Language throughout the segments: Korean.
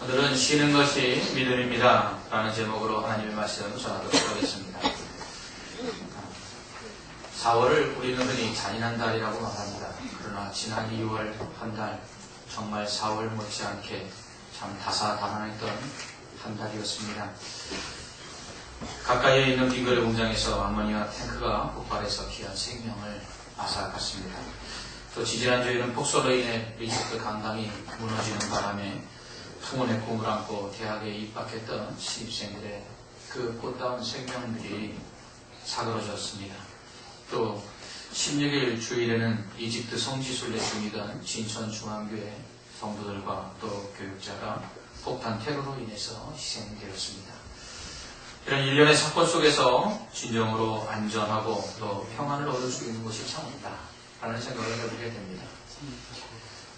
오늘은 쉬는 것이 믿음입니다. 라는 제목으로 하나님의 말씀 전하도록 하겠습니다. 4월을 우리는 흔히 잔인한 달이라고 말합니다. 그러나 지난 2월 한 달, 정말 4월 못지않게 참 다사다난했던 한 달이었습니다. 가까이에 있는 빙그레 공장에서 암모니아 탱크가 폭발해서 귀한 생명을 앗아갔습니다. 또 지지난주에는 폭설로 인해 리조트 강당이 무너지는 바람에 풍운의 꿈을 안고 대학에 입학했던 신입생들의 그 꽃다운 생명들이 사그러졌습니다. 또 16일 주일에는 이집트 성지순례 중이던 진천중앙교회 성도들과 또 교육자가 폭탄 테러로 인해서 희생되었습니다. 이런 일련의 사건 속에서 진정으로 안전하고 또 평안을 얻을 수 있는 곳이 참 없다. 라는 생각을 해보게 됩니다.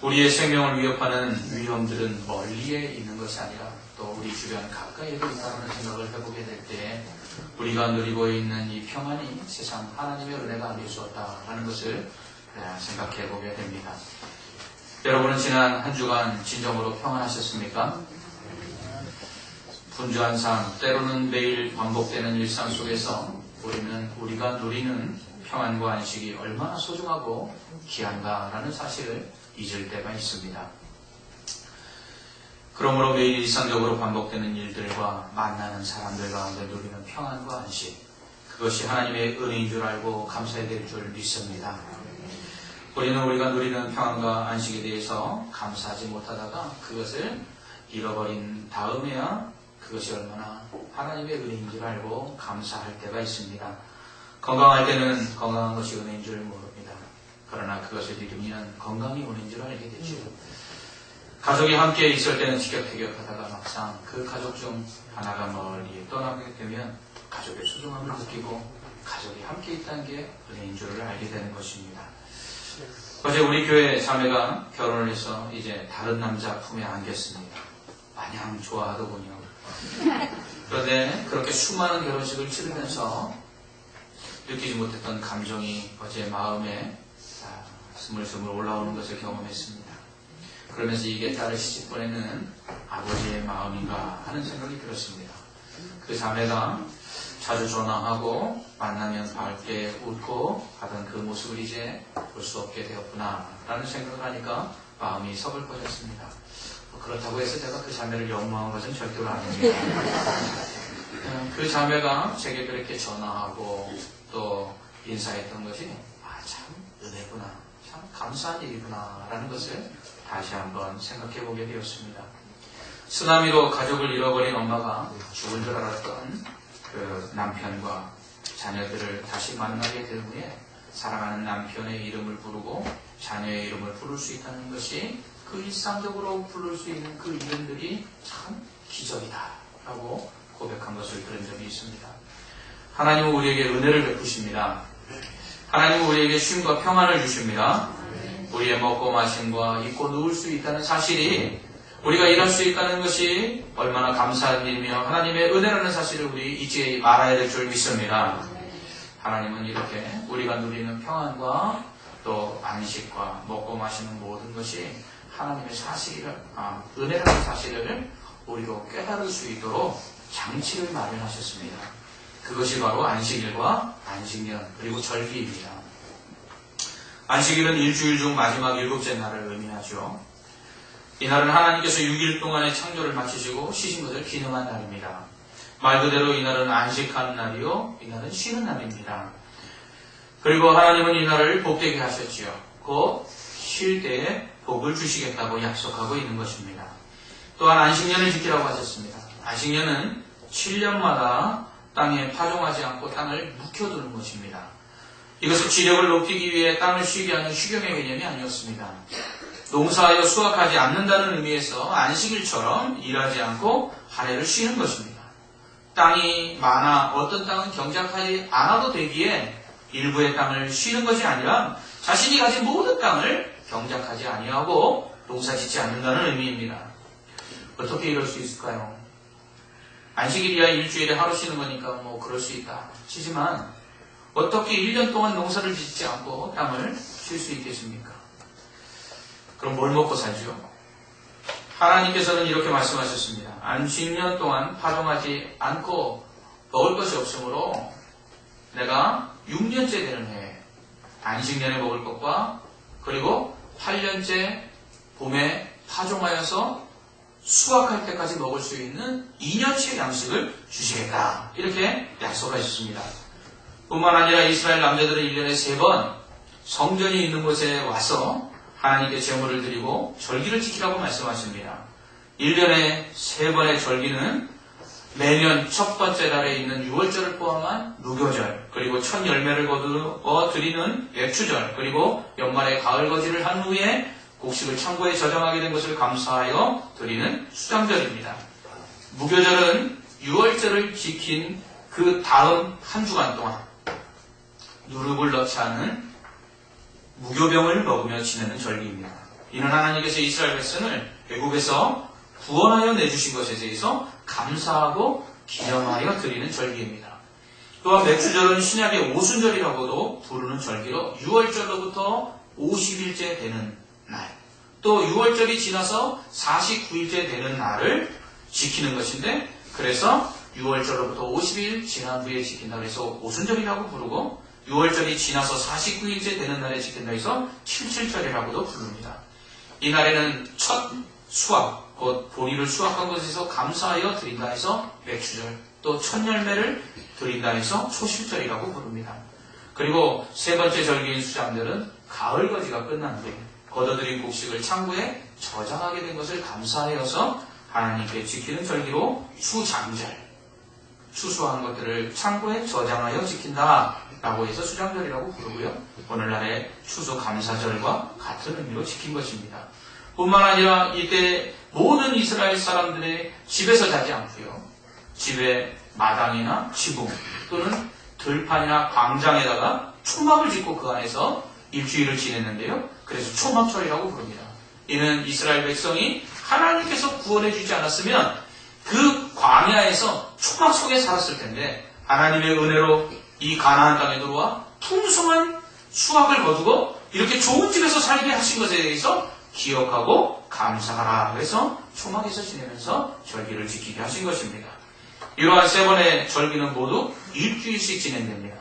우리의 생명을 위협하는 위험들은 멀리에 있는 것이 아니라 또 우리 주변 가까이에도 있다는 생각을 해보게 될때 우리가 누리고 있는 이 평안이 세상 하나님의 은혜가 아닐 수 없다라는 것을 생각해 보게 됩니다. 여러분은 지난 한 주간 진정으로 평안하셨습니까? 분주한 삶, 때로는 매일 반복되는 일상 속에서 우리는 우리가 누리는 평안과 안식이 얼마나 소중하고 귀한가라는 사실을 잊을 때가 있습니다. 그러므로 매일 일상적으로 반복되는 일들과 만나는 사람들 가운데 누리는 평안과 안식, 그것이 하나님의 은혜인 줄 알고 감사해야 될 줄 믿습니다. 우리는 우리가 누리는 평안과 안식에 대해서 감사하지 못하다가 그것을 잃어버린 다음에야 그것이 얼마나 하나님의 은혜인 줄 알고 감사할 때가 있습니다. 건강할 때는 건강한 것이 은혜인 줄 모릅니다. 그러나 그것을 잃으면 건강이 은혜인 줄 알게 되죠. 가족이 함께 있을 때는 티격태격하다가 막상 그 가족 중 하나가 멀리 떠나게 되면 가족의 소중함을 느끼고 가족이 함께 있다는 게 은혜인 줄을 알게 되는 것입니다. 어제 우리 교회 자매가 결혼을 해서 이제 다른 남자 품에 안겼습니다. 마냥 좋아하더군요. 그런데 그렇게 수많은 결혼식을 치르면서 느끼지 못했던 감정이 어제 마음에 스물 스물 올라오는 것을 경험했습니다. 그러면서 이게 딸을 시집 보내는 아버지의 마음인가 하는 생각이 들었습니다. 그 자매가 자주 전화하고 만나면 밝게 웃고 하던 그 모습을 이제 볼 수 없게 되었구나 라는 생각을 하니까 마음이 서글퍼졌습니다. 그렇다고 해서 제가 그 자매를 욕망한 것은 절대로 아닙니다. 그 자매가 제게 그렇게 전화하고 또 인사했던 것이 아 참 은혜구나 참 감사한 일이구나 라는 것을 다시 한번 생각해 보게 되었습니다. 쓰나미로 가족을 잃어버린 엄마가 죽은 줄 알았던 그 남편과 자녀들을 다시 만나게 된 후에 사랑하는 남편의 이름을 부르고 자녀의 이름을 부를 수 있다는 것이 그 일상적으로 부를 수 있는 그 이름들이 참 기적이다 라고 고백한 것을 들은 적이 있습니다. 하나님은 우리에게 은혜를 베푸십니다. 하나님은 우리에게 쉼과 평안을 주십니다. 우리의 먹고 마심과 입고 누울 수 있다는 사실이 우리가 일할 수 있다는 것이 얼마나 감사한 일이며 하나님의 은혜라는 사실을 우리 잊지 말아야 될 줄 믿습니다. 하나님은 이렇게 우리가 누리는 평안과 또 안식과 먹고 마시는 모든 것이 하나님의 사실을, 아, 은혜라는 사실을 우리로 깨달을 수 있도록 장치를 마련하셨습니다. 그것이 바로 안식일과 안식년 그리고 절기입니다. 안식일은 일주일 중 마지막 일곱째 날을 의미하죠. 이날은 하나님께서 6일 동안의 창조를 마치시고 쉬신 것을 기념한 날입니다. 말 그대로 이날은 안식하는 날이요, 이날은 쉬는 날입니다. 그리고 하나님은 이날을 복되게 하셨지요. 곧 쉴 때에 복을 주시겠다고 약속하고 있는 것입니다. 또한 안식년을 지키라고 하셨습니다. 안식년은 7년마다 땅에 파종하지 않고 땅을 묵혀두는 것입니다. 이것은 지력을 높이기 위해 땅을 쉬게 하는 휴경의 개념이 아니었습니다. 농사하여 수확하지 않는다는 의미에서 안식일처럼 일하지 않고 한 해를 쉬는 것입니다. 땅이 많아 어떤 땅은 경작하지 않아도 되기에 일부의 땅을 쉬는 것이 아니라 자신이 가진 모든 땅을 경작하지 아니하고 농사짓지 않는다는 의미입니다. 어떻게 이럴 수 있을까요? 안식일이야 일주일에 하루 쉬는 거니까 뭐 그럴 수 있다. 치지만 어떻게 1년 동안 농사를 짓지 않고 땅을 쉴 수 있겠습니까? 그럼 뭘 먹고 살죠? 하나님께서는 이렇게 말씀하셨습니다. 안식년 동안 파종하지 않고 먹을 것이 없으므로 내가 6년째 되는 해에 안식년에 먹을 것과 그리고 8년째 봄에 파종하여서 수확할 때까지 먹을 수 있는 2년치의 양식을 주시겠다. 이렇게 약속하셨습니다. 뿐만 아니라 이스라엘 남자들은 1년에 3번 성전이 있는 곳에 와서 하나님께 제물을 드리고 절기를 지키라고 말씀하십니다. 1년에 3번의 절기는 매년 첫 번째 달에 있는 6월절을 포함한 무교절, 그리고 첫 열매를 거두어 드리는 맥추절, 그리고 연말에 가을 거지를 한 후에 곡식을 창고에 저장하게 된 것을 감사하여 드리는 수장절입니다. 무교절은 6월절을 지킨 그 다음 한 주간 동안 누룩을 넣지 않은 무교병을 먹으며 지내는 절기입니다. 이는 하나님께서 이스라엘 백성을 애굽에서 구원하여 내주신 것에 대해서 감사하고 기념하여 드리는 절기입니다. 또한 맥주절은 신약의 오순절이라고도 부르는 절기로 6월절로부터 50일째 되는 날, 또 6월절이 지나서 49일째 되는 날을 지키는 것인데, 그래서 6월절로부터 50일 지난 후에 지킨다 그래서 오순절이라고 부르고, 6월절이 지나서 49일째 되는 날에 지킨다 해서 77절이라고도 부릅니다. 이 날에는 첫 수확, 곧 보리를 수확한 것에서 감사하여 드린다 해서 맥주절, 또 첫 열매를 드린다 해서 초실절이라고 부릅니다. 그리고 세 번째 절기인 수장들은 가을 거지가 끝난 후에 걷어들인 곡식을 창고에 저장하게 된 것을 감사하여서 하나님께 지키는 절기로 수장절, 추수한 것들을 창고에 저장하여 지킨다 라고 해서 수장절이라고 부르고요. 오늘날의 추수 감사절과 같은 의미로 지킨 것입니다. 뿐만 아니라 이때 모든 이스라엘 사람들의 집에서 자지 않고요. 집의 마당이나 지붕 또는 들판이나 광장에다가 초막을 짓고 그 안에서 일주일을 지냈는데요. 그래서 초막절이라고 부릅니다. 이는 이스라엘 백성이 하나님께서 구원해 주지 않았으면 그 광야에서 초막 속에 살았을 텐데 하나님의 은혜로 이 가나안 땅에 들어와 풍성한 수확을 거두고 이렇게 좋은 집에서 살게 하신 것에 대해서 기억하고 감사하라 해서 초막에서 지내면서 절기를 지키게 하신 것입니다. 이러한 세 번의 절기는 모두 일주일씩 진행됩니다.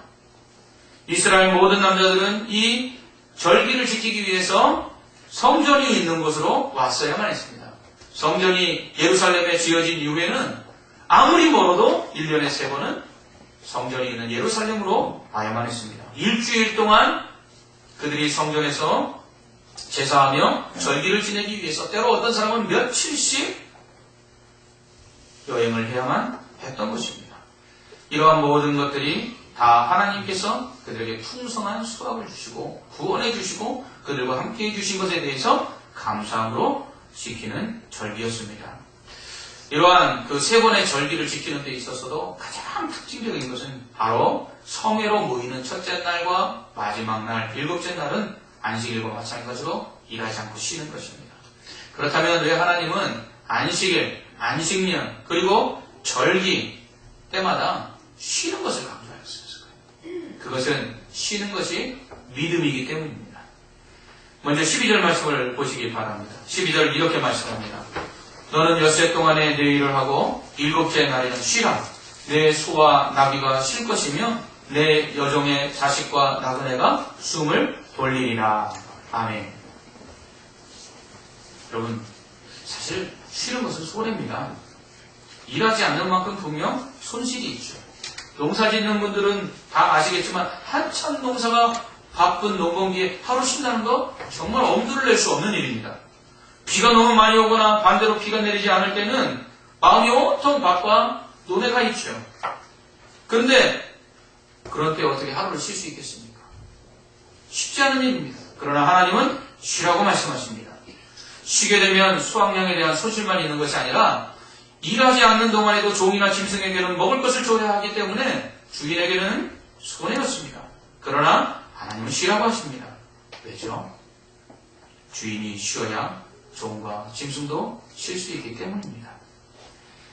이스라엘 모든 남자들은 이 절기를 지키기 위해서 성전이 있는 곳으로 왔어야만 했습니다. 성전이 예루살렘에 지어진 이후에는 아무리 멀어도 1년에 세 번은 성전이 있는 예루살렘으로 와야만 했습니다. 일주일 동안 그들이 성전에서 제사하며 절기를 지내기 위해서 때로 어떤 사람은 며칠씩 여행을 해야만 했던 것입니다. 이러한 모든 것들이 다 하나님께서 그들에게 풍성한 수확을 주시고 구원해 주시고 그들과 함께 해 주신 것에 대해서 감사함으로 지키는 절기였습니다. 이러한 그 세 번의 절기를 지키는 데 있어서도 가장 특징적인 것은 바로 성회로 모이는 첫째 날과 마지막 날, 일곱째 날은 안식일과 마찬가지로 일하지 않고 쉬는 것입니다. 그렇다면 왜 하나님은 안식일, 안식년, 그리고 절기 때마다 쉬는 것을? 그것은 쉬는 것이 믿음이기 때문입니다. 먼저 12절 말씀을 보시기 바랍니다. 12절 이렇게 말씀합니다. 너는 엿새 동안에 내 일을 하고 일곱째 날에는 쉬라. 내 소와 나귀가 쉴 것이며 내 여종의 자식과 나그네가 숨을 돌리리라. 아멘. 여러분, 사실 쉬는 것은 손해입니다. 일하지 않는 만큼 분명 손실이 있죠. 농사 짓는 분들은 다 아시겠지만 한참 농사가 바쁜 농번기에 하루 쉰다는 거 정말 엄두를 낼 수 없는 일입니다. 비가 너무 많이 오거나 반대로 비가 내리지 않을 때는 마음이 온통 밭과 논에 가 있죠. 그런데 그런 때 어떻게 하루를 쉴 수 있겠습니까? 쉽지 않은 일입니다. 그러나 하나님은 쉬라고 말씀하십니다. 쉬게 되면 수확량에 대한 손실만 있는 것이 아니라 일하지 않는 동안에도 종이나 짐승에게는 먹을 것을 줘야 하기 때문에 주인에게는 손해였습니다. 그러나 하나님은 쉬라고 하십니다. 왜죠? 주인이 쉬어야 종과 짐승도 쉴 수 있기 때문입니다.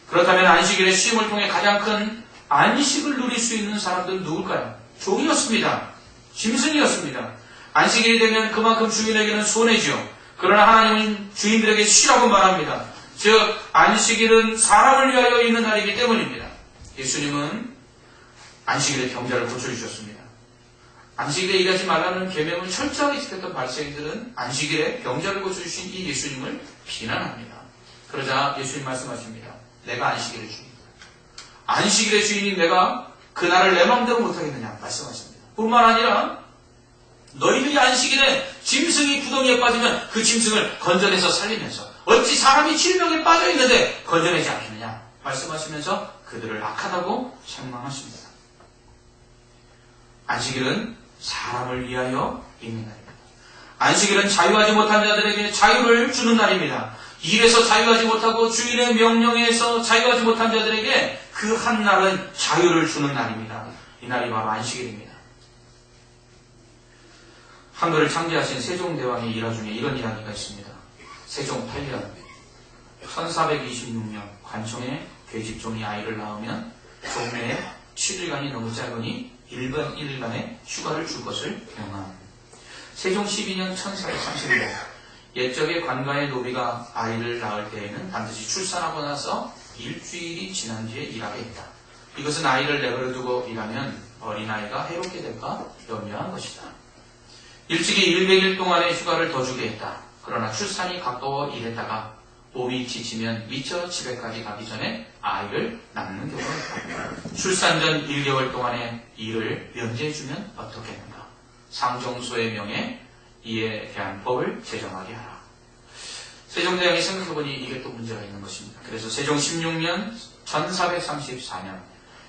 그렇다면 안식일의 쉼을 통해 가장 큰 안식을 누릴 수 있는 사람들은 누굴까요? 종이었습니다. 짐승이었습니다. 안식일이 되면 그만큼 주인에게는 손해지요. 그러나 하나님은 주인들에게 쉬라고 말합니다. 즉 안식일은 사람을 위하여 있는 날이기 때문입니다. 예수님은 안식일에 병자를 고쳐주셨습니다. 안식일에 일하지 말라는 계명을 철저하게 지켰던 바리새인들은 안식일에 병자를 고쳐주신 이 예수님을 비난합니다. 그러자 예수님 말씀하십니다. 내가 안식일의 주인이다. 안식일의 주인인 내가 그날을 내 마음대로 못하겠느냐 말씀하십니다. 뿐만 아니라 너희들이 안식일에 짐승이 구덩이에 빠지면 그 짐승을 건져내서 살리면서 어찌 사람이 질병에 빠져 있는데 건져내지 않겠느냐 말씀하시면서 그들을 악하다고 책망하십니다. 안식일은 사람을 위하여 있는 날입니다. 안식일은 자유하지 못한 자들에게 자유를 주는 날입니다. 일에서 자유하지 못하고 주일의 명령에서 자유하지 못한 자들에게 그 한 날은 자유를 주는 날입니다. 이 날이 바로 안식일입니다. 한글을 창제하신 세종대왕의 일화 중에 이런 이야기가 있습니다. 세종 8년 1426년 관청에 계집종이 아이를 낳으면 종래에 7일간이 너무 짧으니 1번 1일간의 휴가를 줄 것을 명함. 세종 12년 1430년 옛적의 관가의 노비가 아이를 낳을 때에는 반드시 출산하고 나서 일주일이 지난 뒤에 일하게 했다. 이것은 아이를 내버려 두고 일하면 어린아이가 해롭게 될까 염려한 것이다. 일찍이 100일 동안의 휴가를 더 주게 했다. 그러나 출산이 가까워 일했다가 몸이 지치면 미처 집에까지 가기 전에 아이를 낳는 경우가 있다. 출산 전 1개월 동안의 일을 면제해주면 어떻겠는가? 상종소의 명에 이에 대한 법을 제정하게 하라. 세종대왕이 생각해보니 이게 또 문제가 있는 것입니다. 그래서 세종 16년 1434년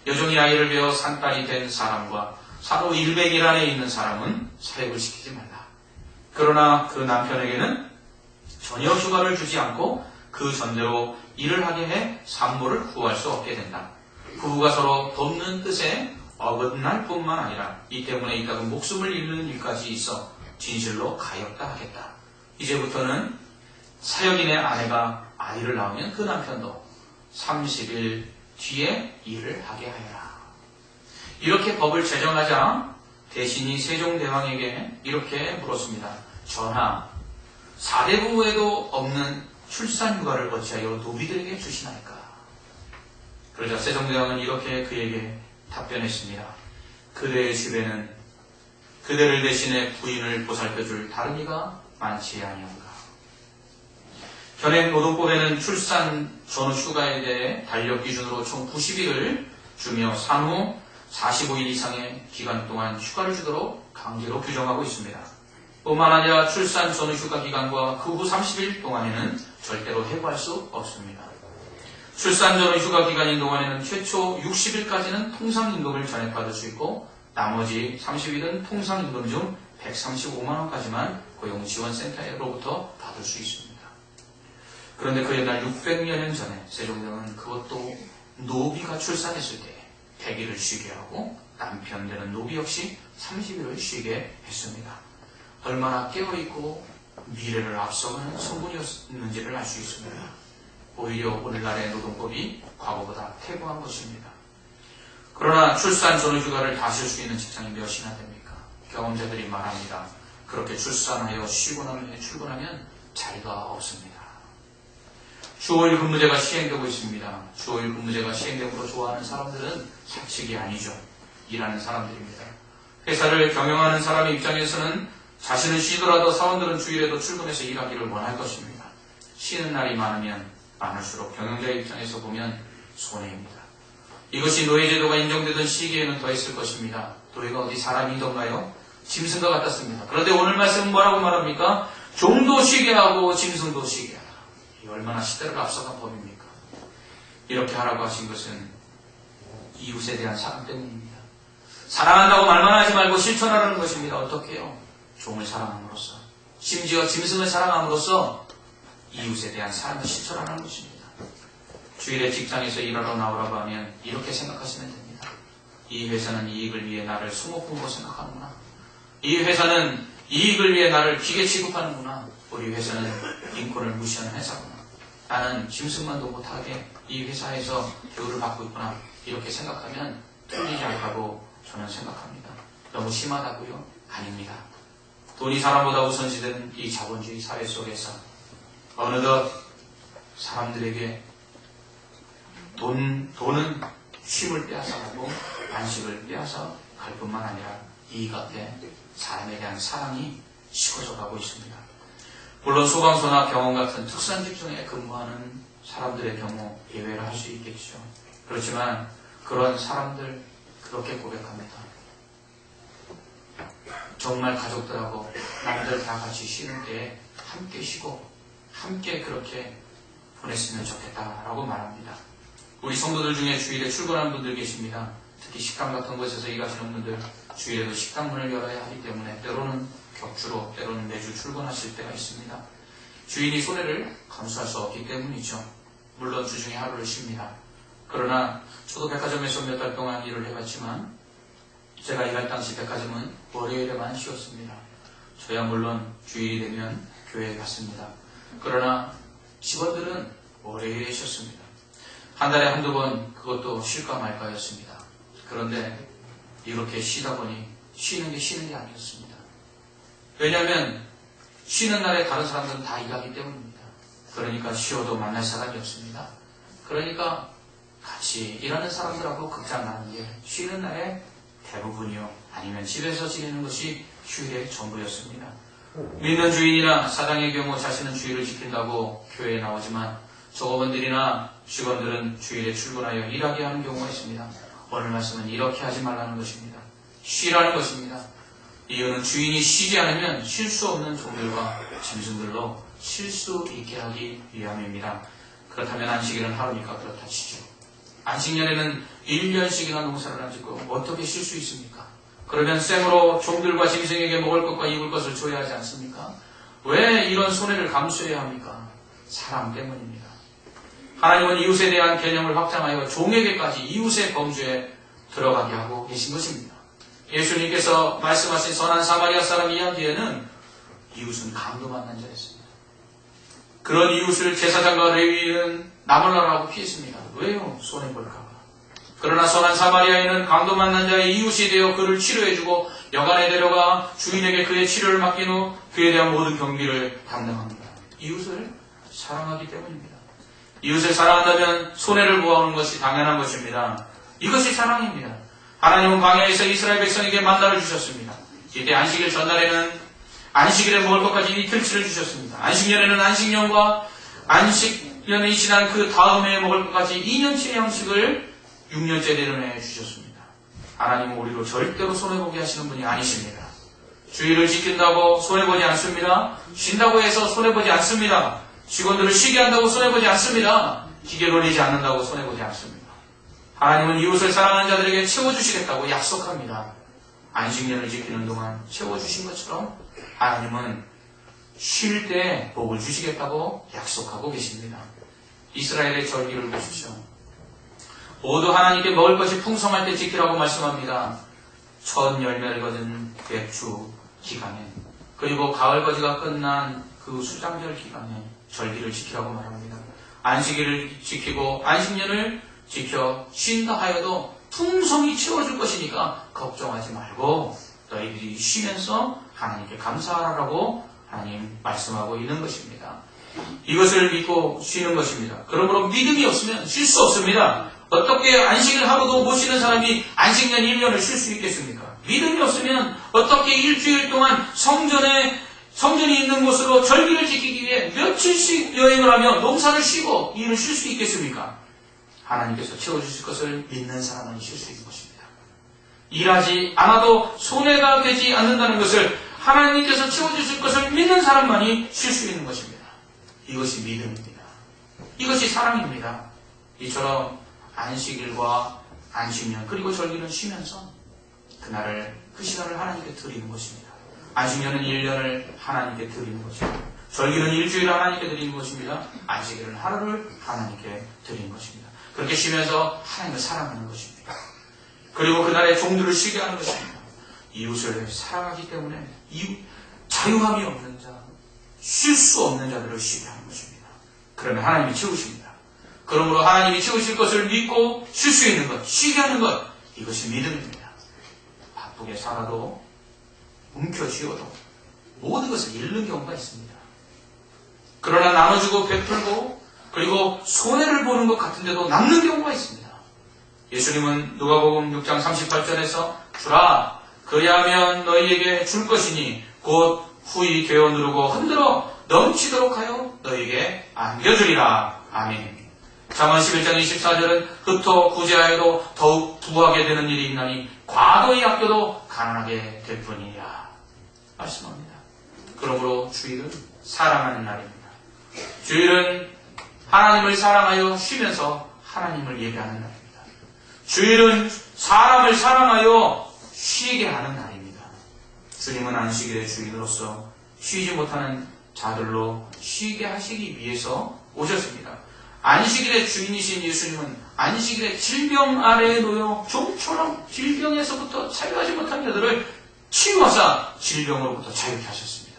여종이 아이를 배워 산딸이 된 사람과 사로 100일 안에 있는 사람은 사역을 시키지 말라. 그러나 그 남편에게는 전혀 휴가를 주지 않고 그 전대로 일을 하게 해 산모를 구할 수 없게 된다. 부부가 서로 돕는 뜻에 어긋날 뿐만 아니라 이 때문에 이따금 목숨을 잃는 일까지 있어 진실로 가엾다 하겠다. 이제부터는 사역인의 아내가 아이를 낳으면 그 남편도 30일 뒤에 일을 하게 하여라. 이렇게 법을 제정하자 대신이 세종대왕에게 이렇게 물었습니다. 전하, 사대부에도 없는 출산휴가를 어찌하여 노비들에게 주시나이까? 그러자 세종대왕은 이렇게 그에게 답변했습니다. 그대의 집에는 그대를 대신해 부인을 보살펴줄 다른 이가 많지 아니한가. 현행 노동법에는 출산 전후 휴가에 대해 달력 기준으로 총 90일을 주며 산후 45일 이상의 기간 동안 휴가를 주도록 강제로 규정하고 있습니다. 뿐만 아니라 출산 전후 휴가 기간과 그 후 30일 동안에는 절대로 해고할 수 없습니다. 출산 전후 휴가 기간인 동안에는 최초 60일까지는 통상 임금을 전액받을 수 있고 나머지 30일은 통상 임금 중 135만 원까지만 고용지원센터로부터 받을 수 있습니다. 그런데 그 옛날 600여 년 전에 세종대왕은 그것도 노비가 출산했을 때 100일을 쉬게 하고 남편 되는 노비 역시 30일을 쉬게 했습니다. 얼마나 깨어있고 미래를 앞서가는 성분이었는지를 알 수 있습니다. 오히려 오늘날의 노동법이 과거보다 퇴보한 것입니다. 그러나 출산 전후 휴가를 다 쉴 수 있는 직장이 몇이나 됩니까? 경험자들이 말합니다. 그렇게 출산하여 쉬고 나면 출근하면 자리가 없습니다. 주5일 근무제가 시행되고 있습니다. 주5일 근무제가 시행되고 좋아하는 사람들은 사측이 아니죠. 일하는 사람들입니다. 회사를 경영하는 사람의 입장에서는 자신은 쉬더라도 사원들은 주일에도 출근해서 일하기를 원할 것입니다. 쉬는 날이 많으면 많을수록 경영자의 입장에서 보면 손해입니다. 이것이 노예제도가 인정되던 시기에는 더 있을 것입니다. 노예가 어디 사람이던가요? 짐승과 같았습니다. 그런데 오늘 말씀은 뭐라고 말합니까? 종도 쉬게 하고 짐승도 쉬게 하라. 이 얼마나 시대를 앞서간 법입니까? 이렇게 하라고 하신 것은 이웃에 대한 사랑 때문입니다. 사랑한다고 말만 하지 말고 실천하라는 것입니다. 어떻게요? 종을 사랑함으로써 심지어 짐승을 사랑함으로써 이웃에 대한 사랑을 실천하는 것입니다. 주일에 직장에서 일하러 나오라고 하면 이렇게 생각하시면 됩니다. 이 회사는 이익을 위해 나를 수모품으로 생각하는구나. 이 회사는 이익을 위해 나를 기계 취급하는구나. 우리 회사는 인권을 무시하는 회사구나. 나는 짐승만도 못하게 이 회사에서 교육을 받고 있구나. 이렇게 생각하면 틀리지 않다고 저는 생각합니다. 너무 심하다고요? 아닙니다. 돈이 사람보다 우선시되는 이 자본주의 사회 속에서 어느덧 사람들에게 돈, 돈은 쉼을 빼앗아가고 안식을 빼앗아 갈 뿐만 아니라 이 곁에 사람에 대한 사랑이 식어져 가고 있습니다. 물론 소방서나 병원 같은 특수한 직 종에 근무하는 사람들의 경우 예외를 할 수 있겠죠. 그렇지만 그런 사람들 그렇게 고백합니다. 정말 가족들하고 남들 다 같이 쉬는 때에 함께 쉬고 함께 그렇게 보냈으면 좋겠다라고 말합니다. 우리 성도들 중에 주일에 출근하는 분들 계십니다. 특히 식당 같은 곳에서 일하시는 분들 주일에도 식당 문을 열어야 하기 때문에 때로는 격주로 때로는 매주 출근하실 때가 있습니다. 주인이 손해를 감수할 수 없기 때문이죠. 물론 주중에 하루를 쉽니다. 그러나 저도 백화점에서 몇 달 동안 일을 해봤지만 제가 일할 당시 백화점은 월요일에만 쉬었습니다. 저야 물론 주일이 되면 교회에 갔습니다. 그러나 직원들은 월요일에 쉬었습니다. 한 달에 한두 번 그것도 쉴까 말까였습니다. 그런데 이렇게 쉬다 보니 쉬는 게 쉬는 게 아니었습니다. 왜냐하면 쉬는 날에 다른 사람들은 다 일하기 때문입니다. 그러니까 쉬어도 만날 사람이 없습니다. 그러니까 같이 일하는 사람들하고 극장 가는 게 쉬는 날에 대부분이요. 아니면 집에서 지내는 것이 휴일의 전부였습니다. 믿는 주인이나 사장의 경우 자신은 주일을 지킨다고 교회에 나오지만 조업원들이나 직원들은 주일에 출근하여 일하게 하는 경우가 있습니다. 오늘 말씀은 이렇게 하지 말라는 것입니다. 쉬라는 것입니다. 이유는 주인이 쉬지 않으면 쉴 수 없는 종들과 짐승들로 쉴 수 있게 하기 위함입니다. 그렇다면 안식일은 하루니까 그렇다 치죠. 안식년에는 1년씩이나 농사를 안 짓고 어떻게 쉴 수 있습니까? 그러면 생으로 종들과 짐승에게 먹을 것과 입을 것을 줘야 하지 않습니까? 왜 이런 손해를 감수해야 합니까? 사랑 때문입니다. 하나님은 이웃에 대한 개념을 확장하여 종에게까지 이웃의 범주에 들어가게 하고 계신 것입니다. 예수님께서 말씀하신 선한 사마리아 사람 이야기에는 이웃은 강도 만난 자였습니다. 그런 이웃을 제사장과 레위는 나몰라라고 피했습니다. 왜요? 손해볼까봐. 그러나 선한 사마리아인은 강도 만난 자의 이웃이 되어 그를 치료해주고 여간에 데려가 주인에게 그의 치료를 맡긴 후 그에 대한 모든 경비를 담당합니다. 이웃을 사랑하기 때문입니다. 이웃을 사랑한다면 손해를 보아오는 것이 당연한 것입니다. 이것이 사랑입니다. 하나님은 광야에서 이스라엘 백성에게 만나를 주셨습니다. 이때 안식일 전날에는 안식일에 먹을 것까지 이틀치를 주셨습니다. 안식년에는 안식년과 안식년이 지난 그 다음에 먹을 것까지 2년치의 양식을 6년째 내려내 주셨습니다. 하나님은 우리로 절대로 손해보게 하시는 분이 아니십니다. 주의를 지킨다고 손해보지 않습니다. 쉰다고 해서 손해보지 않습니다. 직원들을 쉬게 한다고 손해보지 않습니다. 기계 돌리지 않는다고 손해보지 않습니다. 하나님은 이웃을 사랑하는 자들에게 채워주시겠다고 약속합니다. 안식년을 지키는 동안 채워주신 것처럼 하나님은 쉴 때 복을 주시겠다고 약속하고 계십니다. 이스라엘의 절기를 보십시오. 모두 하나님께 먹을 것이 풍성할 때 지키라고 말씀합니다. 첫 열매를 거둔 배추 기간에 그리고 가을 거지가 끝난 그 수장절 기간에 절기를 지키라고 말합니다. 안식일을 지키고 안식년을 지켜 쉰다 하여도 풍성이 채워줄 것이니까 걱정하지 말고 너희들이 쉬면서 하나님께 감사하라고 하나님 말씀하고 있는 것입니다. 이것을 믿고 쉬는 것입니다. 그러므로 믿음이 없으면 쉴 수 없습니다. 어떻게 안식을 하고도 못 쉬는 사람이 안식년 1년을 쉴 수 있겠습니까? 믿음이 없으면 어떻게 일주일 동안 성전에 성전이 있는 곳으로 절기를 지키기 위해 며칠씩 여행을 하며 농사를 쉬고 일을 쉴 수 있겠습니까? 하나님께서 채워주실 것을 믿는 사람은 쉴수 있는 것입니다. 일하지 않아도 손해가 되지 않는다는 것을 하나님께서 채워주실 것을 믿는 사람만이 쉴 수 있는 것입니다. 이것이 믿음입니다. 이것이 사랑입니다. 이처럼 안식일과 안식년 그리고 절기는 쉬면서 그날을 그 시간을 하나님께 드리는 것입니다. 안식년은 1년을 하나님께 드리는 것입니다. 절기는 일주일을 하나님께 드리는 것입니다. 안식일은 하루를 하나님께 드리는 것입니다. 그렇게 쉬면서 하나님을 사랑하는 것입니다. 그리고 그날의 종들을 쉬게 하는 것입니다. 이웃을 사랑하기 때문에 이웃, 자유함이 없는 자, 쉴 수 없는 자들을 쉬게 하는 것입니다. 그러면 하나님이 채우십니다. 그러므로 하나님이 채우실 것을 믿고 쉴 수 있는 것, 쉬게 하는 것, 이것이 믿음입니다. 바쁘게 살아도 움켜쥐어도 모든 것을 잃는 경우가 있습니다. 그러나 나눠주고 베풀고 그리고 손해를 보는 것 같은데도 남는 경우가 있습니다. 예수님은 누가복음 6장 38절에서 주라 그리하면 너희에게 줄 것이니 곧 후이 되어 누르고 흔들어 넘치도록 하여 너희에게 안겨주리라. 아멘. 잠언 11장 24절은 흩어 구제하여도 더욱 부하게 되는 일이 있나니 과도히 아껴도 가난하게 될 뿐이야. 말씀합니다. 그러므로 주일은 사랑하는 날입니다. 주일은 하나님을 사랑하여 쉬면서 하나님을 예배하는 날입니다. 주일은 사람을 사랑하여 쉬게 하는 날입니다. 주님은 안식일의 주인으로서 쉬지 못하는 자들로 쉬게 하시기 위해서 오셨습니다. 안식일의 주인이신 예수님은 안식일의 질병 아래에 놓여 좀처럼 질병에서부터 자유하지 못한 자들을 치유하사 질병으로부터 자유케 하셨습니다.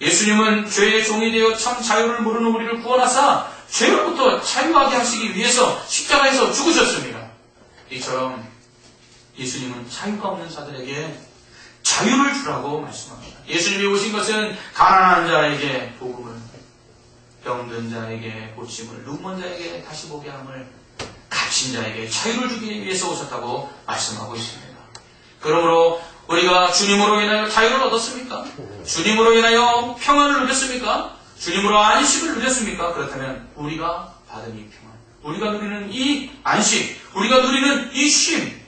예수님은 죄의 종이 되어 참 자유를 모르는 우리를 구원하사 죄로부터 자유하게 하시기 위해서 십자가에서 죽으셨습니다. 이처럼 예수님은 자유가 없는 자들에게 자유를 주라고 말씀합니다. 예수님이 오신 것은 가난한 자에게 복음을, 병든 자에게 고침을, 눈먼 자에게 다시 보게 함을, 갇힌 자에게 자유를 주기 위해서 오셨다고 말씀하고 있습니다. 그러므로 우리가 주님으로 인하여 자유를 얻었습니까? 주님으로 인하여 평안을 누렸습니까? 주님으로 안식을 누렸습니까? 그렇다면 우리가 받은 이 평안, 우리가 누리는 이 안식, 우리가 누리는 이 쉼,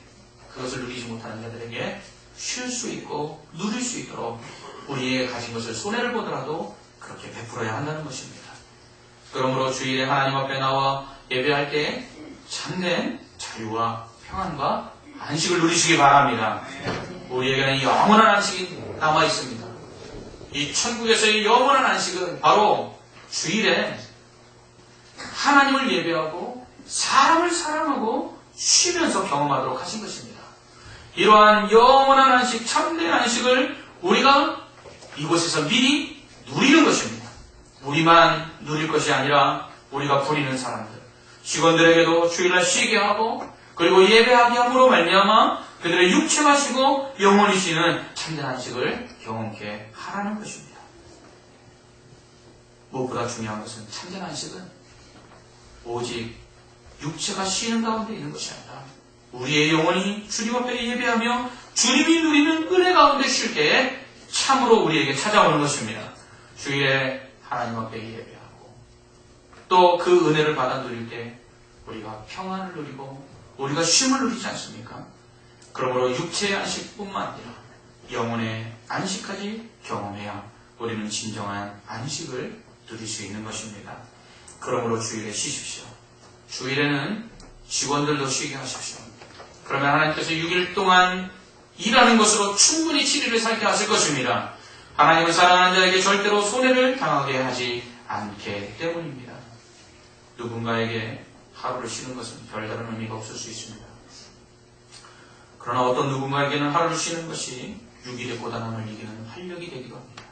그것을 누리지 못하는 자들에게 쉴 수 있고 누릴 수 있도록 우리의 가진 것을 손해를 보더라도 그렇게 베풀어야 한다는 것입니다. 그러므로 주일에 하나님 앞에 나와 예배할 때 참된 자유와 평안과 안식을 누리시기 바랍니다. 우리에게는 영원한 안식이 남아 있습니다. 이 천국에서의 영원한 안식은 바로 주일에 하나님을 예배하고 사람을 사랑하고 쉬면서 경험하도록 하신 것입니다. 이러한 영원한 안식, 참된 안식을 우리가 이곳에서 미리 누리는 것입니다. 우리만 누릴 것이 아니라 우리가 부리는 사람들, 직원들에게도 주일날 쉬게 하고 그리고 예배하게 함으로 말미암아 그들의 육체가 쉬고 영혼이 쉬는 참된 안식을 경험케 하라는 것입니다. 무엇보다 중요한 것은 참된 안식은 오직 육체가 쉬는 가운데 있는 것이 아니라 우리의 영혼이 주님 앞에 예배하며 주님이 누리는 은혜 가운데 쉴 때에 참으로 우리에게 찾아오는 것입니다. 주일에 하나님 앞에 예배하고 또 그 은혜를 받아 누릴 때 우리가 평안을 누리고 우리가 쉼을 누리지 않습니까? 그러므로 육체의 안식뿐만 아니라 영혼의 안식까지 경험해야 우리는 진정한 안식을 누릴 수 있는 것입니다. 그러므로 주일에 쉬십시오. 주일에는 직원들도 쉬게 하십시오. 그러면 하나님께서 6일 동안 일하는 것으로 충분히 7일을 살게 하실 것입니다. 하나님을 사랑하는 자에게 절대로 손해를 당하게 하지 않기 때문입니다. 누군가에게 하루를 쉬는 것은 별다른 의미가 없을 수 있습니다. 그러나 어떤 누군가에게는 하루를 쉬는 것이 6일의 고단함을 이기는 활력이 되기도 합니다.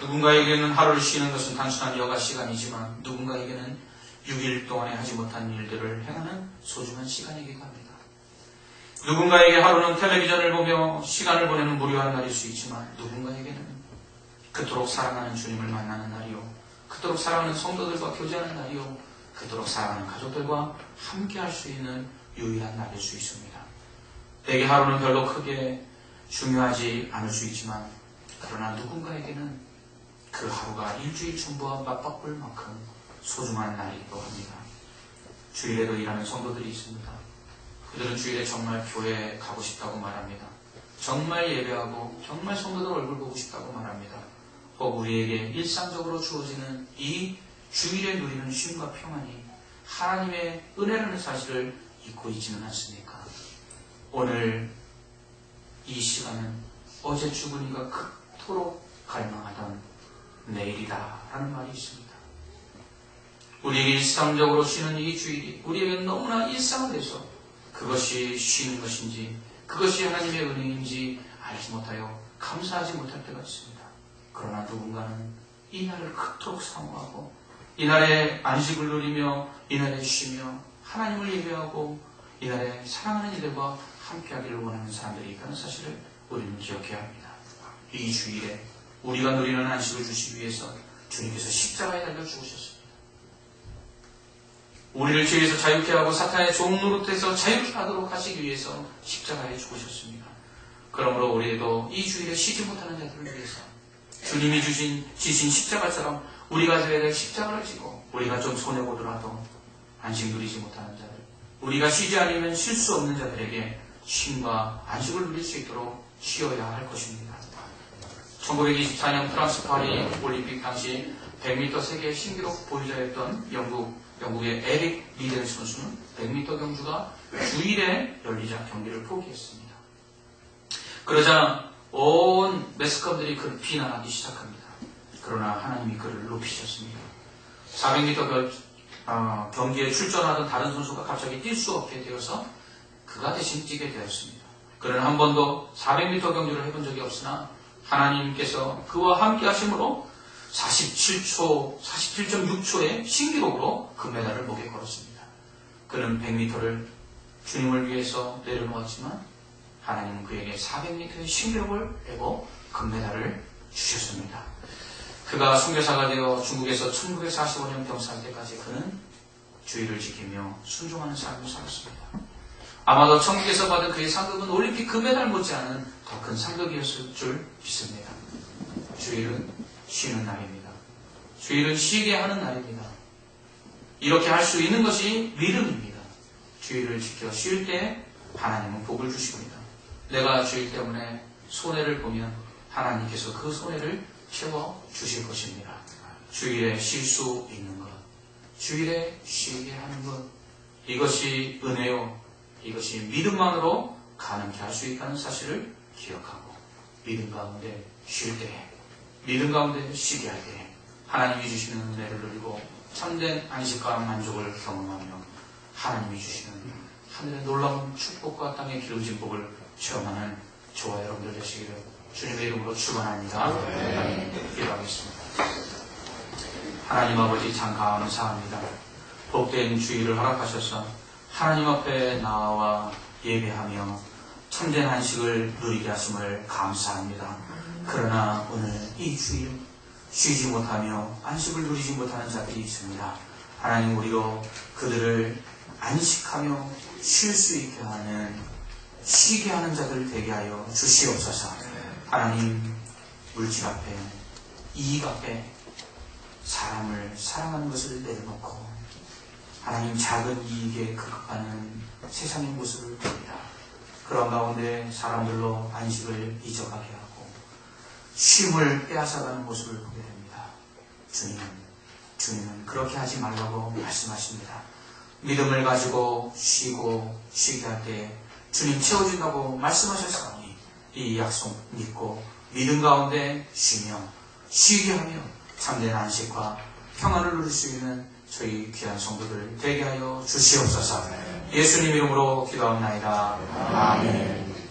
누군가에게는 하루를 쉬는 것은 단순한 여가 시간이지만 누군가에게는 6일 동안에 하지 못한 일들을 행하는 소중한 시간이기도 합니다. 누군가에게 하루는 텔레비전을 보며 시간을 보내는 무료한 날일 수 있지만 누군가에게는 그토록 사랑하는 주님을 만나는 날이요. 그토록 사랑하는 성도들과 교제하는 날이요. 그토록 사랑하는 가족들과 함께 할 수 있는 유일한 날일 수 있습니다. 내게 하루는 별로 크게 중요하지 않을 수 있지만 그러나 누군가에게는 그 하루가 일주일 전부와 맞바꿀 만큼 소중한 날이기도 합니다. 주일에도 일하는 성도들이 있습니다. 그들은 주일에 정말 교회에 가고 싶다고 말합니다. 정말 예배하고 정말 성도들 얼굴 보고 싶다고 말합니다. 혹 우리에게 일상적으로 주어지는 이 주일에 누리는 쉼과 평안이 하나님의 은혜라는 사실을 잊고 있지는 않습니까? 오늘 이 시간은 어제 이가 그토록 갈망하던 내일이다 라는 말이 있습니다. 우리에게 일상적으로 쉬는 이 주일이 우리에게 너무나 일상화돼서 그것이 쉬는 것인지 그것이 하나님의 은혜인지 알지 못하여 감사하지 못할 때가 있습니다. 그러나 누군가는 이 날을 그토록 사모하고 이 날에 안식을 누리며 이 날에 쉬며 하나님을 예배하고 이 날에 사랑하는 이들과 함께하기를 원하는 사람들이 있다는 사실을 우리는 기억해야 합니다. 이 주일에 우리가 누리는 안식을 주시기 위해서 주님께서 십자가에 달려 죽으셨습니다. 우리를 죄에서 자유케 하고 사탄의 종 노릇에서 자유케 하도록 하시기 위해서 십자가에 죽으셨습니다. 그러므로 우리도 이 주일에 쉬지 못하는 자들을 위해서 주님이 주신 지신 십자가처럼 우리가 저에게 십자가를 지고 우리가 좀 손해보더라도 안식 누리지 못하는 자들 우리가 쉬지 않으면 쉴 수 없는 자들에게 쉼과 안식을 누릴 수 있도록 쉬어야 할 것입니다. 1924년 프랑스 파리 올림픽 당시 100m 세계 신기록 보유자였던 영국, 영국의 에릭 리델 선수는 100m 경주가 주일에 열리자 경기를 포기했습니다. 그러자 온 매스컴들이 그를 비난하기 시작합니다. 그러나 하나님이 그를 높이셨습니다. 400m 겨- 어, 경기에 출전하던 다른 선수가 갑자기 뛸 수 없게 되어서 그가 대신 뛰게 되었습니다. 그는 한 번도 400m 경주를 해본 적이 없으나 하나님께서 그와 함께 하심으로 47초, 47.6초의 신기록으로 금메달을 목에 걸었습니다. 그는 100m를 주님을 위해서 내려놓았지만 하나님은 그에게 400m의 신기록을 내고 금메달을 주셨습니다. 그가 선교사가 되어 중국에서 1945년 병사할 때까지 그는 주의를 지키며 순종하는 삶을 살았습니다. 아마도 천국에서 받은 그의 상급은 올림픽 금메달 못지않은 더 큰 상급이었을 줄 믿습니다. 주일은 쉬는 날입니다. 주일은 쉬게 하는 날입니다. 이렇게 할 수 있는 것이 믿음입니다. 주일을 지켜 쉴 때 하나님은 복을 주십니다. 내가 주일 때문에 손해를 보면 하나님께서 그 손해를 채워 주실 것입니다. 주일에 쉴 수 있는 것, 주일에 쉬게 하는 것, 이것이 은혜요, 이것이 믿음만으로 가능케 할 수 있다는 사실을 기억하고 믿음 가운데 쉴 때, 믿음 가운데 쉬게 할 때, 하나님이 주시는 은혜를 누리고 참된 안식과 만족을 경험하며 하나님이 주시는 하늘의 놀라운 축복과 땅의 기름진 복을 체험하는 저와 여러분들 되시기를 주님의 이름으로 축원합니다. 하나님 기도하겠습니다. 하나님 아버지 참 감사합니다. 복된 주의를 허락하셔서 하나님 앞에 나와 예배하며 참된 한식을 누리게 하심을 감사합니다. 그러나 오늘 이 주일 쉬지 못하며 안식을 누리지 못하는 자들이 있습니다. 하나님 우리로 그들을 안식하며 쉴 수 있게 하는 쉬게 하는 자들 되게 하여 주시옵소서. 하나님 물질 앞에 이익 앞에 사람을 사랑하는 것을 내려놓고 하나님 작은 이익에 급급하는 세상의 모습을 봅니다. 그런 가운데 사람들로 안식을 잊어가게 하고 쉼을 빼앗아가는 모습을 보게 됩니다. 주님은 주님은 그렇게 하지 말라고 말씀하십니다. 믿음을 가지고 쉬고 쉬게 할 때 주님 채워준다고 말씀하셨사오니 이 약속 믿고 믿음 가운데 쉬며 쉬게 하며 참된 안식과 평안을 누릴 수 있는 저희 귀한 성도들 되게 하여 주시옵소서 예수님 이름으로 기도합나이다. 아멘